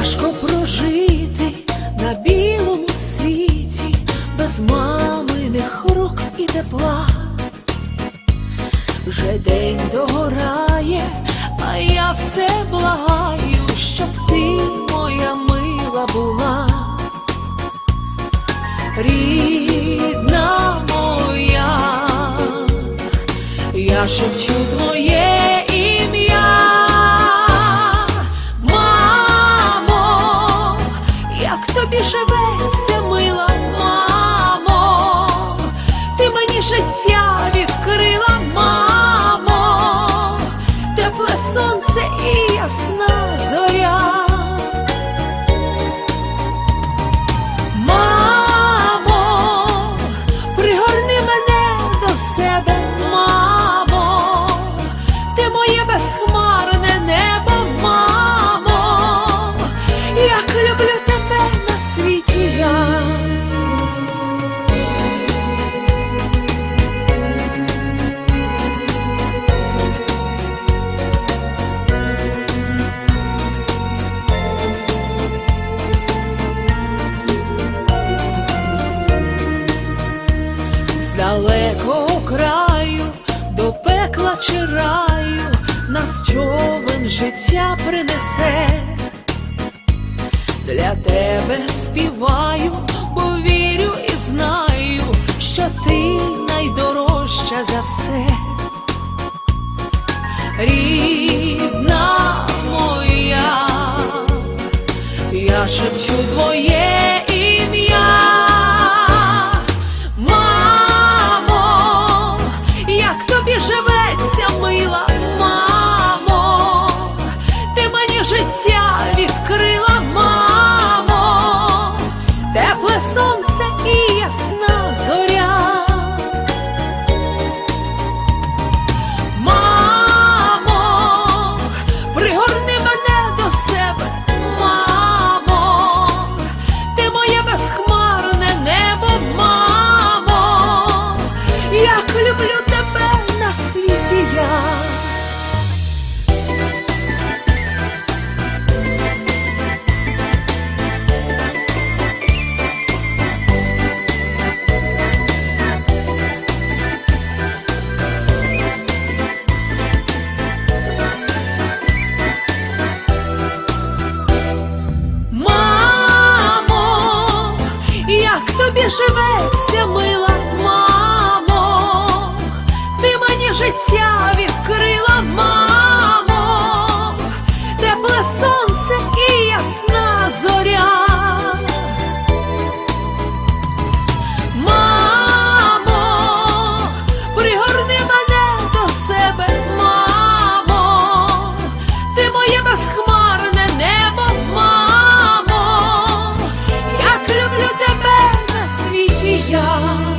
Важко прожити на білому світі, без маминих рук і тепла, вже день догорає, а я все благаю, щоб ти моя мила була. Рідна моя, я шепчу твоє. Як тобі живеться, мила мамо, ти мені життя відкрила, мамо, тепле сонце і ясна пекла раю нас човен життя принесе. Для тебе співаю, бо вірю і знаю, що ти найдорожча за все. Рідна моя, я шепчу твоє тобі живеться, мила мамо, ти мені життя відкрила, мамо. 呀